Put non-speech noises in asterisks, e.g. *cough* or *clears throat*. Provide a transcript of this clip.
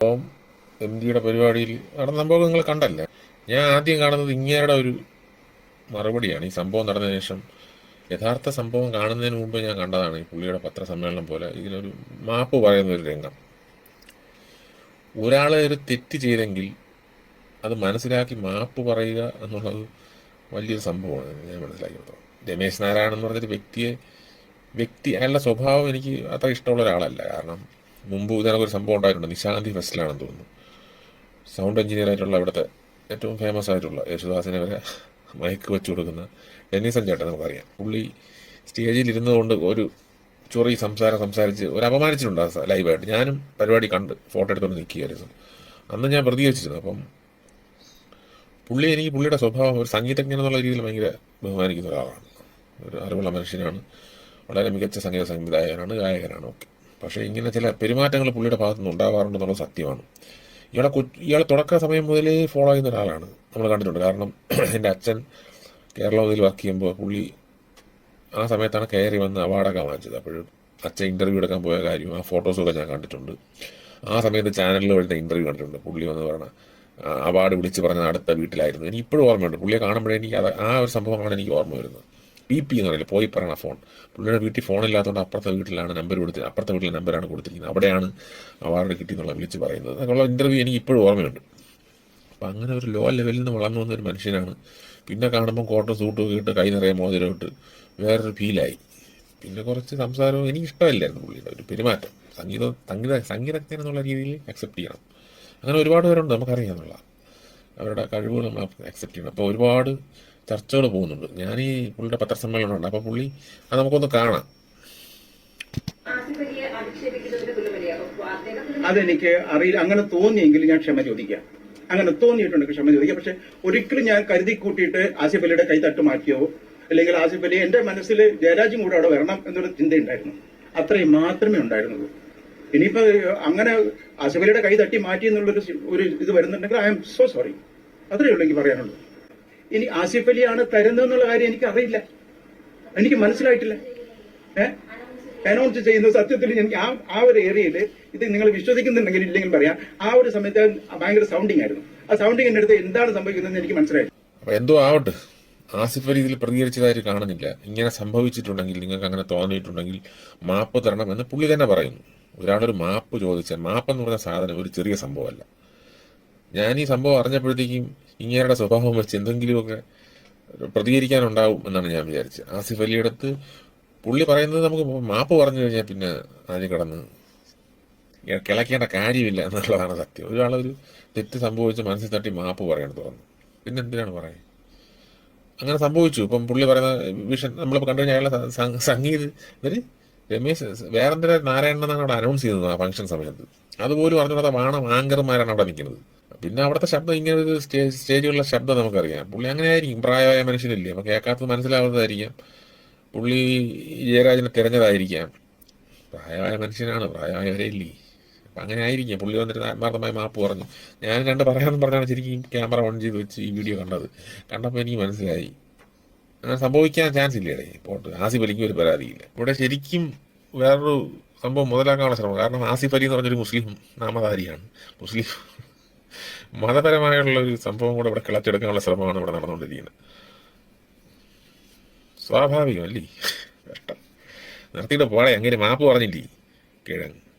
അപ്പം എം ജിയുടെ പരിപാടിയിൽ നടന്ന സംഭവം നിങ്ങൾ കണ്ടല്ലേ? ഞാൻ ആദ്യം കാണുന്നത് ഇങ്ങേരുടെ ഒരു മറുപടിയാണ്. ഈ സംഭവം നടന്ന ശേഷം യഥാർത്ഥ സംഭവം കാണുന്നതിന് മുമ്പ് ഞാൻ കണ്ടതാണ് ഈ പുള്ളിയുടെ പത്രസമ്മേളനം പോലെ. ഇതിനൊരു മാപ്പ് പറയുന്ന ഒരു രംഗം. ഒരാളെ ഒരു തെറ്റ് ചെയ്തെങ്കിൽ അത് മനസ്സിലാക്കി മാപ്പ് പറയുക എന്നുള്ളത് വലിയൊരു സംഭവമാണ്. ഞാൻ മനസ്സിലാക്കിയത് രമേശ് നാരായണൻ എന്ന് പറഞ്ഞൊരു വ്യക്തിയെ വ്യക്തി അയാളുടെ സ്വഭാവം എനിക്ക് അത്ര ഇഷ്ടമുള്ള ഒരാളല്ല. കാരണം മുമ്പ് ഇതിനൊക്കെ ഒരു സംഭവം ഉണ്ടായിട്ടുണ്ട്. നിശാന്തി ഫെസ്റ്റിലാണെന്ന് തോന്നുന്നു. സൗണ്ട് എഞ്ചിനീയർ ആയിട്ടുള്ള അവിടുത്തെ ഏറ്റവും ഫേമസ് ആയിട്ടുള്ള യേശുദാസിനെ വരെ മയക്ക് വെച്ചു കൊടുക്കുന്ന ഡെന്നീസൻ ചേട്ടൻ നമുക്കറിയാം. പുള്ളി സ്റ്റേജിൽ ഇരുന്നുകൊണ്ട് ഒരു ചൊറി സംസാരം സംസാരിച്ച് ഒരു അപമാനിച്ചിട്ടുണ്ട് ലൈവായിട്ട് ഞാനും പരിപാടി കണ്ട് ഫോട്ടോ എടുത്തുകൊണ്ട് നിൽക്കുകയായിരുന്നു അന്ന് ഞാൻ പ്രതികരിച്ചിരുന്നു. അപ്പം പുള്ളി എനിക്ക് പുള്ളിയുടെ സ്വഭാവം ഒരു സംഗീതജ്ഞൻ എന്നുള്ള രീതിയിൽ ഭയങ്കര ബഹുമാനിക്കുന്ന ഒരാളാണ്. ഒരു അറിവുള്ള മനുഷ്യനാണ്. വളരെ മികച്ച സംഗീത സംവിധായകനാണ് ഗായകനാണ്. ഒക്കെ പക്ഷേ ഇങ്ങനെ ചില പെരുമാറ്റങ്ങൾ പുള്ളിയുടെ ഭാഗത്തുനിന്ന് ഉണ്ടാവാറുണ്ടെന്നുള്ള സത്യമാണ്. ഇയാളെ കൊ ഇയാളെ തുടക്ക സമയം മുതലേ ഫോളോ ചെയ്യുന്ന ഒരാളാണ് നമ്മൾ കണ്ടിട്ടുണ്ട്. കാരണം *clears throat* എന്റെ അച്ഛൻ കേരളത്തിൽ വർക്ക് ചെയ്യുമ്പോൾ പുള്ളി ആ സമയത്താണ് കയറി വന്ന് അവാർഡൊക്കെ വാങ്ങിച്ചത്. അപ്പോഴും അച്ഛൻ ഇന്റർവ്യൂ എടുക്കാൻ പോയ കാര്യം ആ ഫോട്ടോസൊക്കെ ഞാൻ കണ്ടിട്ടുണ്ട്. ആ സമയത്ത് ചാനലിൽ വരുന്ന ഇന്റർവ്യൂ കണ്ടിട്ടുണ്ട്. പുള്ളി വന്ന് പറഞ്ഞ അവാർഡ് വിളിച്ച് പറഞ്ഞ അടുത്ത വീട്ടിലായിരുന്നു. എനിക്ക് ഇപ്പോഴും ഓർമ്മയുണ്ട്. പുള്ളിയെ കാണുമ്പോഴേ എനിക്ക് അത് ആ ഒരു സംഭവമാണ് എനിക്ക് ഓർമ്മ വരുന്നത്. പി പി എന്ന് പറയില്ല പോയി പറയണ ഫോൺ. പുള്ളിയുടെ വീട്ടിൽ ഫോണില്ലാത്തതുകൊണ്ട് അപ്പുറത്തെ വീട്ടിലാണ് നമ്പർ കൊടുത്തത് അപ്പുറത്തെ വീട്ടിലെ നമ്പറാണ് കൊടുത്തിരിക്കുന്നത്. അവിടെയാണ് അവാർഡ് കിട്ടി എന്നുള്ള വിളിച്ച് പറയുന്നത്. അങ്ങനെയുള്ള ഇന്റർവ്യൂ എനിക്ക് ഇപ്പോഴും ഓർമ്മയുണ്ട്. അപ്പം അങ്ങനെ ഒരു ലോ ലെവലിൽ നിന്ന് വളർന്നു വന്ന ഒരു മനുഷ്യനാണ്. പിന്നെ കാണുമ്പോൾ കോട്ടും സൂട്ടും ഇട്ട് കൈ നിറയെ മോതിരം ഇട്ട് വേറൊരു ഫീലായി പിന്നെ കുറച്ച് സംസാരവും എനിക്ക് ഇഷ്ടമല്ലായിരുന്നു പുള്ളിയുടെ ഒരു പെരുമാറ്റം. സംഗീത സംഗീത സംഗീതജ്ഞൻ എന്നുള്ള രീതിയിൽ അക്സെപ്റ്റ് ചെയ്യണം. അങ്ങനെ ഒരുപാട് പേരുണ്ട് നമുക്കറിയാമെന്നുള്ള അവരുടെ കഴിവുകൾ നമ്മൾ അക്സെപ്റ്റ് ചെയ്യണം. അപ്പോൾ ഒരുപാട് ചർച്ചകൾ പോകുന്നുണ്ട്. ഞാൻ ഈ പുള്ളിയുടെ പത്രസമ്മേളനമുണ്ട് അപ്പൊ അപ്പോൾ പുള്ളി അത് നമുക്കൊന്ന് കാണാം. അതെനിക്ക് അറിയില്ല. അങ്ങനെ തോന്നിയെങ്കിൽ ഞാൻ ക്ഷമ ചോദിക്കാം. അങ്ങനെ തോന്നിയിട്ടുണ്ട് ക്ഷമ ചോദിക്കാം. പക്ഷെ ഒരിക്കലും ഞാൻ കരുതി കൂട്ടിയിട്ട് ആസിഫ് അലിയുടെ കൈ തട്ട് മാറ്റിയോ? അല്ലെങ്കിൽ ആസിഫ് അലി എന്റെ മനസ്സിൽ ജയരാജും കൂടെ അവിടെ വരണം എന്നൊരു ചിന്തയുണ്ടായിരുന്നു. അത്രയും മാത്രമേ ഉണ്ടായിരുന്നുള്ളൂ. ഇനിയിപ്പോ അങ്ങനെ ആസിഫ് അലിയുടെ കൈ തട്ടി മാറ്റി എന്നുള്ളൊരു ഒരു ഇത് വരുന്നുണ്ടെങ്കിൽ ഐ എം സോ സോറി. അത്രയേ ഉള്ളൂ എനിക്ക് പറയാനുള്ളൂ. ഇനി ആസിഫ് അലിയാണ് തരുന്നതെന്നുള്ള കാര്യം എനിക്ക് അറിയില്ല എനിക്ക് മനസ്സിലായിട്ടില്ല. ഏഹ് അനൗൺസ് ചെയ്യുന്ന സത്യത്തിൽ എനിക്ക് ആ ആ ഒരു ഏരിയയിൽ ഇത് നിങ്ങൾ വിശ്വസിക്കുന്നുണ്ടെങ്കിൽ ഇല്ലെങ്കിൽ പറയാം. ആ ഒരു സമയത്ത് ഭയങ്കര സൗണ്ടിങ് ആയിരുന്നു. ആ സൗണ്ടിങ്ങിന്റെ അടുത്ത് എന്താണ് സംഭവിക്കുന്നതെന്ന് എനിക്ക് മനസ്സിലായി എന്തോ ആവട്ടെ. ആസിഫ് അലി ഇതിൽ പ്രതികരിച്ചതായിട്ട് കാണുന്നില്ല. ഇങ്ങനെ സംഭവിച്ചിട്ടുണ്ടെങ്കിൽ നിങ്ങൾക്ക് അങ്ങനെ തോന്നിയിട്ടുണ്ടെങ്കിൽ മാപ്പ് തരണം എന്ന് പുള്ളി തന്നെ പറയുന്നു. ഒരാളൊരു മാപ്പ് ചോദിച്ചാൽ മാപ്പ് എന്ന് പറഞ്ഞ സാധനം ഒരു ചെറിയ സംഭവമല്ല. ഞാൻ ഈ സംഭവം അറിഞ്ഞപ്പോഴത്തേക്കും ഇങ്ങേരുടെ സ്വഭാവം വെച്ച് എന്തെങ്കിലുമൊക്കെ പ്രതികരിക്കാനുണ്ടാവും എന്നാണ് ഞാൻ വിചാരിച്ചത്. ആസിഫ് അലിയുടെ അടുത്ത് പുള്ളി പറയുന്നത് നമുക്ക് മാപ്പ് പറഞ്ഞു കഴിഞ്ഞാൽ പിന്നെ അതിന് കിടന്ന് കിളക്കേണ്ട കാര്യമില്ല എന്നുള്ളതാണ് സത്യം. ഒരാളൊരു തെറ്റ് സംഭവിച്ച് മനസ്സിൽ തട്ടി മാപ്പ് പറയണം തുറന്നു പിന്നെ എന്തിനാണ് പറയുന്നത്? അങ്ങനെ സംഭവിച്ചു. ഇപ്പം പുള്ളി പറയുന്ന വിഷൻ നമ്മളിപ്പോൾ കണ്ടു കഴിഞ്ഞാൽ അയാളെ സംഗീത് ഇവർ രമേശ് വേറെന്തിനാ നാരായണൻ എന്നാണ് അവിടെ അനൗൺസ് ചെയ്തത് ആ ഫംഗ്ഷൻ സമയത്ത്. അതുപോലും അറിഞ്ഞൂടാത്ത വാണം ആങ്കർമാരാണ് അവിടെ നിൽക്കുന്നത്. പിന്നെ അവിടുത്തെ ശബ്ദം ഇങ്ങനെ ഒരു സ്റ്റേജ് സ്റ്റേജിലുള്ള ശബ്ദം നമുക്കറിയാം. പുള്ളി അങ്ങനെ ആയിരിക്കും പ്രായമായ മനുഷ്യനില്ലേ? അപ്പോൾ കേൾക്കാത്തത് മനസ്സിലാവുന്നതായിരിക്കാം. പുള്ളി ജയരാജനെ തിരഞ്ഞതായിരിക്കാം. പ്രായമായ മനുഷ്യനാണ്. പ്രായമായവരെ ഇല്ലേ? അപ്പം അങ്ങനെ ആയിരിക്കും പുള്ളി വന്നിട്ട് ആത്മാർത്ഥമായി മാപ്പ് പറഞ്ഞു. ഞാൻ രണ്ട് പറയാമെന്ന് പറഞ്ഞാണ് ശരിക്കും ക്യാമറ ഓൺ ചെയ്ത് വെച്ച് ഈ വീഡിയോ കണ്ടത്. കണ്ടപ്പോൾ എനിക്ക് മനസ്സിലായി. അങ്ങനെ സംഭവിക്കാൻ ചാൻസ് ഇല്ലേടേ. പോട്ട് ആസിഫ് അലിക്ക് ഒരു പരാതിയില്ല. ഇവിടെ ശരിക്കും വേറൊരു സംഭവം മുതലാക്കാനുള്ള ശ്രമം. കാരണം ആസിഫ് അലി എന്ന് പറഞ്ഞൊരു മുസ്ലിം നാമധാരിയാണ്. മുസ്ലിം മതപരമായുള്ള ഒരു സംഭവം കൂടെ ഇവിടെ കിളച്ചെടുക്കാനുള്ള ശ്രമമാണ് ഇവിടെ നടന്നുകൊണ്ടിരിക്കുന്നത്. സ്വാഭാവികമല്ലേ? കഷ്ടം നിർത്തിയിട്ട് പോടെ അങ്ങനെ മാപ്പ് പറഞ്ഞില്ലേ? കിഴങ്ങ്.